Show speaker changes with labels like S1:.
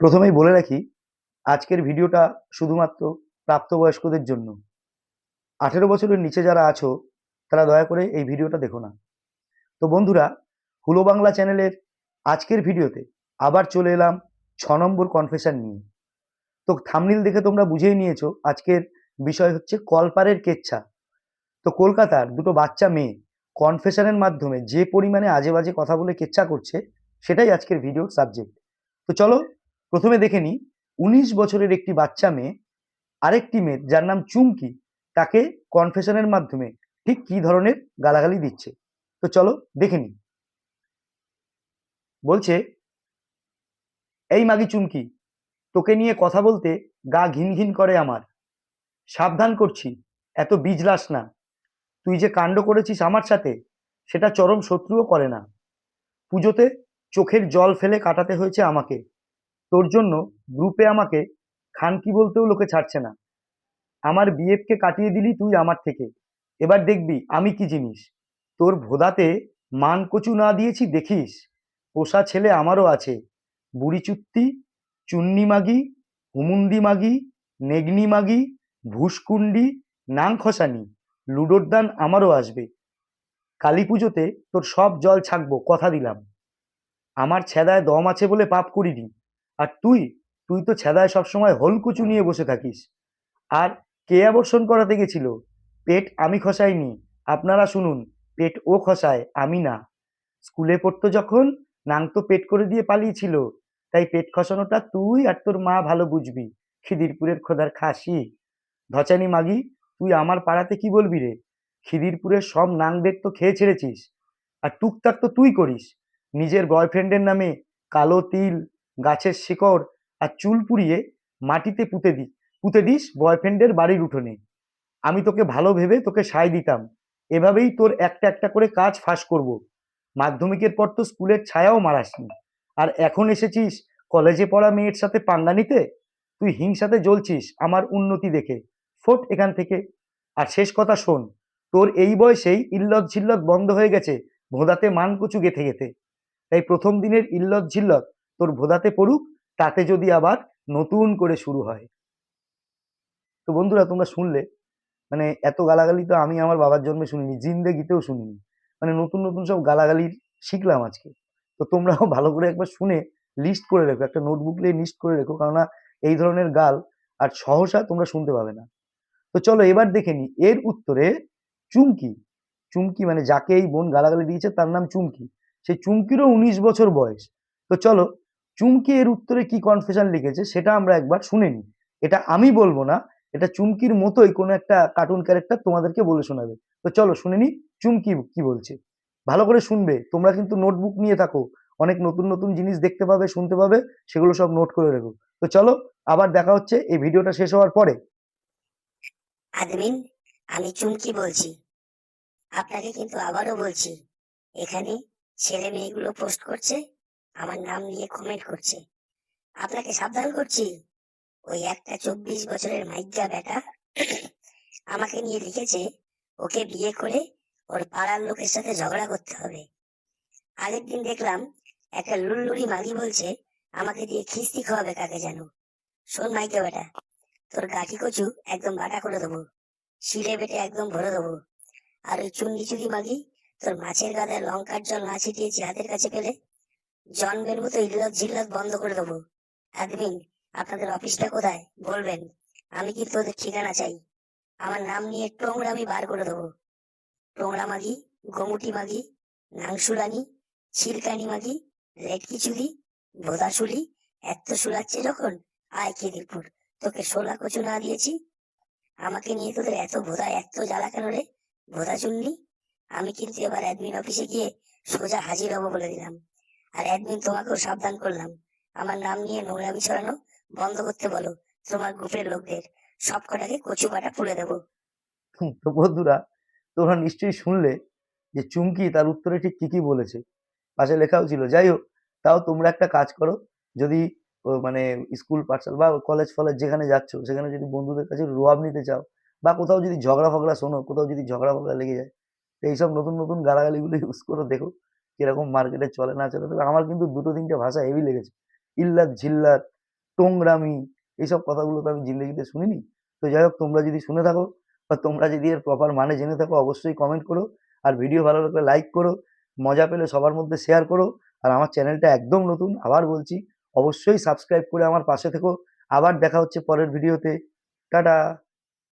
S1: প্রথমেই বলে রাখি, আজকের ভিডিওটা শুধুমাত্র প্রাপ্তবয়স্কদের জন্য। আঠেরো বছরের নিচে যারা আছো, তারা দয়া করে এই ভিডিওটা দেখো না। তো বন্ধুরা, হুলো বাংলা চ্যানেলের আজকের ভিডিওতে আবার চলে এলাম ছ নম্বর কনফেশন নিয়ে। তো থামনিল দেখে তোমরা বুঝেই নিয়েছো, আজকের বিষয় হচ্ছে কলপারের কেচ্ছা। তো কলকাতার দুটো বাচ্চা মেয়ে কনফেশনের মাধ্যমে যে পরিমাণে আজে বাজে কথা বলে কেচ্ছা করছে, সেটাই আজকের ভিডিওর সাবজেক্ট তো চলো প্রথমে দেখে নিই উনিশ বছরের একটি বাচ্চা মেয়ে, আরেকটি মেয়ে যার নাম চুমকি, তাকে কনফেশনের মাধ্যমে ঠিক কি ধরনের গালাগালি দিচ্ছে। তো চলো দেখে নিই বলছে, এই মাগি চুমকি, তোকে নিয়ে কথা বলতে গা ঘিন ঘিন করে আমার। সাবধান করছি, এত বীজলাস না। তুই যে কাণ্ড করেছিস আমার সাথে, সেটা চরম শত্রুও করে না। পুজোতে চোখের জল ফেলে কাটাতে হয়েছে আমাকে। তোর জন্য গ্রুপে আমাকে খানকি বলতেও লোকে ছাড়ছে না। আমার বিএফকে কাটিয়ে দিলি তুই আমার থেকে। এবার দেখবি আমি কি জিনিস। তোর ভোদাতে মান কচু না দিয়েছি দেখিস। পোষা ছেলে আমারও আছে। বুড়ি চুত্তি, চুন্নি মাগি, হুমুন্দি মাগি, নেগনি মাগি ভুসকুন্ডি নাং খসানি লুডোর দান আমারও আসবে। কালী পুজোতে তোর সব জল ছাকবো, কথা দিলাম। আমার ছেদায় দম আছে বলে পাপ করিনি। আর তুই তুই তো ছেদায় সবসময় হলকুচু নিয়ে বসে থাকিস। আর কে আবর্ষণ করাতে গেছিল? পেট আমি খসাইনি। আপনারা শুনুন, পেট ও খসায়, আমি না। স্কুলে পড়তো যখন, নাং তো পেট করে দিয়ে পালিয়েছিল। তাই পেট খসানোটা তুই আর তোর মা ভালো বুঝবি। খিদিরপুরের খোদার খাসি। ধচানি মাগি, তুই আমার পাড়াতে কি বলবি রে? খিদিরপুরের সব নাংদের তো খেয়ে ছেড়েছিস। আর টুকটাক তো তুই করিস। নিজের বয়ফ্রেন্ডের নামে কালো তিল গাছের শিকড় আর চুল পুড়িয়ে মাটিতে পুঁতে দি, পুঁতে দিস বয়ফ্রেন্ডের বাড়ির উঠোনে। আমি তোকে ভালো ভেবে তোকে সায় দিতাম। এভাবেই তোর একটা একটা করে কাজ ফাঁস করব। মাধ্যমিকের পর তো স্কুলের ছায়াও মারাসনি। আর এখন এসেছিস কলেজে পড়া মেয়ের সাথে পাঙ্গা নিতে? তুই হিংসাতে জ্বলছিস আমার উন্নতি দেখে। ফোট এখান থেকে। আর শেষ কথা শোন, তোর এই বয়সেই ইল্লত ঝিল্লত বন্ধ হয়ে গেছে, ভোদাতে মান কচু গেথে গেথে। তাই প্রথম দিনের ইল্লত ঝিল্লত তোর ভোদাতে পড়ুক, তাতে যদি আবার নতুন করে শুরু হয়। তো বন্ধুরা, তোমরা শুনলে? মানে এত গালাগালি তো আমি আমার বাবার জন্মে শুনিনি জিন্দেগিতেও শুনিনি। মানে নতুন নতুন সব গালাগালি শিখলাম আজকে। তো তোমরাও ভালো করে একবার শুনে লিস্ট করে রেখো, একটা নোটবুক নিয়ে লিস্ট করে রেখো, কেননা এই ধরনের গাল আর সহসা তোমরা শুনতে পাবে না। তো চলো এবার দেখে নি, এর উত্তরে চুমকি। চুমকি মানে যাকে এই বোন গালাগালি দিয়েছে, তার নাম চুমকি। সেই চুমকিরও উনিশ বছর বয়স। তো চলো চুমকি এর উত্তরে কি কনফেশন লিখেছে সেটা আমরা একবার শুনে নিই। এটা আমি বলব না, এটা চুমকির মতোই কোনো একটা কার্টুন ক্যারেক্টার তোমাদেরকে বলে শোনাবে। তো চলো শুনে নি চুমকি কি বলছে। ভালো করে শুনবে, তোমরা কিন্তু নোটবুক নিয়ে থাকো, অনেক নতুন নতুন জিনিস দেখতে পাবে, শুনতে পাবে, সেগুলো সব নোট করে রেখো। তো চলো, আবার দেখা হচ্ছে, এই ভিডিওটা শেষ হওয়ার পরে।
S2: আদমিন, আমি চুমকি বলছি। আপনাকে কিন্তু আবারও বলছি, এখানে ছেলে মেয়েগুলো পোস্ট করছে আমার নাম নিয়ে কমেন্ট করছে। আপনাকে সাবধান করছি। ওই একটা চব্বিশ বছরের মাইজ্ঞা বেটা আমাকে নিয়ে লিখেছে, ওকে বিয়ে করে ওর পাড়ার লোকের সাথে ঝগড়া করতে হবে। আগের দিন দেখলাম একটা লুল্লুরি মাগি বলছে, আমাকে দিয়ে খিস্তি খাওয়াবে কাকে জানো শোন মাইকে বেটা, তোর গাঠি কচু একদম বাটা করে দেবো, শিলে বেটে একদম ভরে দেবো। আর ওই চুন্ডি চুরি মাগি তোর মাছের গাদায় লঙ্কার জল না ছিটিয়েছি হাতের কাছে পেলে জন্মের মতো ইল্লত ঝিল্লত বন্ধ করে দেবো। অ্যাডমিন আপনাদের অফিসটা কোথায় বলবেন, আমি কিন্তু ওদের ঠিকানা চাই? আমার নাম নিয়ে টোংরা আমি বার করে দেবো। টোংরা মাগি, গোমুটি মাগি নাংশুলানি ছিলকানি মাগি লেটকি চুরি ভোদাশুলি এত শুলাচ্ছে যখন, আয় খিদিরপুর তোকে শোলা কচু না দিয়েছি। আমাকে নিয়ে তোদের এত ভোদা এত জ্বালা কেন রে? ভোদা চুনলি আমি কিন্তু এবার অ্যাডমিন অফিসে গিয়ে সোজা হাজির হব বলে দিলাম। আর অ্যাডমিন তোমাকেও সাবধান করলাম। আমার নাম নিয়ে নোংরামি ছড়ানো বন্ধ করতে বলো, তোমার গ্রুপের লোকদের। সব কটাকে কচু বাটা পুড়ে দেবো।
S1: তো বন্ধুরা, তোমরা নিশ্চয়ই শুনলে যে চুমকি তার উত্তরে ঠিক কি কি বলেছে। পাশে লেখাও ছিল, যাই হোক, তাও তোমরা একটা কাজ করো, যদি মানে স্কুল পাঠশালা বা কলেজ ফলেজ যেখানে যাচ্ছ, সেখানে যদি বন্ধুদের কাছে রোয়াব নিতে চাও, বা কোথাও যদি ঝগড়া ফগড়া শোনো, কোথাও যদি ঝগড়া ফগড়া লেগে যায় এইসব নতুন নতুন গালাগালিগুলো ইউজ করে, দেখো। কীরকম মার্কেটে চলে না চলে, তবে আমার কিন্তু দুটো তিনটে ভাষা হেভি লেগেছে। ইল্লাত, ঝিল্লাত, টোংরামি, এইসব কথাগুলো তো আমি জিন্দগিতে শুনিনি। তো যাই হোক, তোমরা যদি শুনে থাকো বা তোমরা যদি এর প্রপার মানে জেনে থাকো, অবশ্যই কমেন্ট করো। আর ভিডিও ভালো লাগলে লাইক করো, মজা পেলে সবার মধ্যে শেয়ার করো। আর আমার চ্যানেলটা একদম নতুন, আবার বলছি, অবশ্যই সাবস্ক্রাইব করে আমার পাশে থেকো। আবার দেখা হচ্ছে পরের ভিডিওতে টাটা!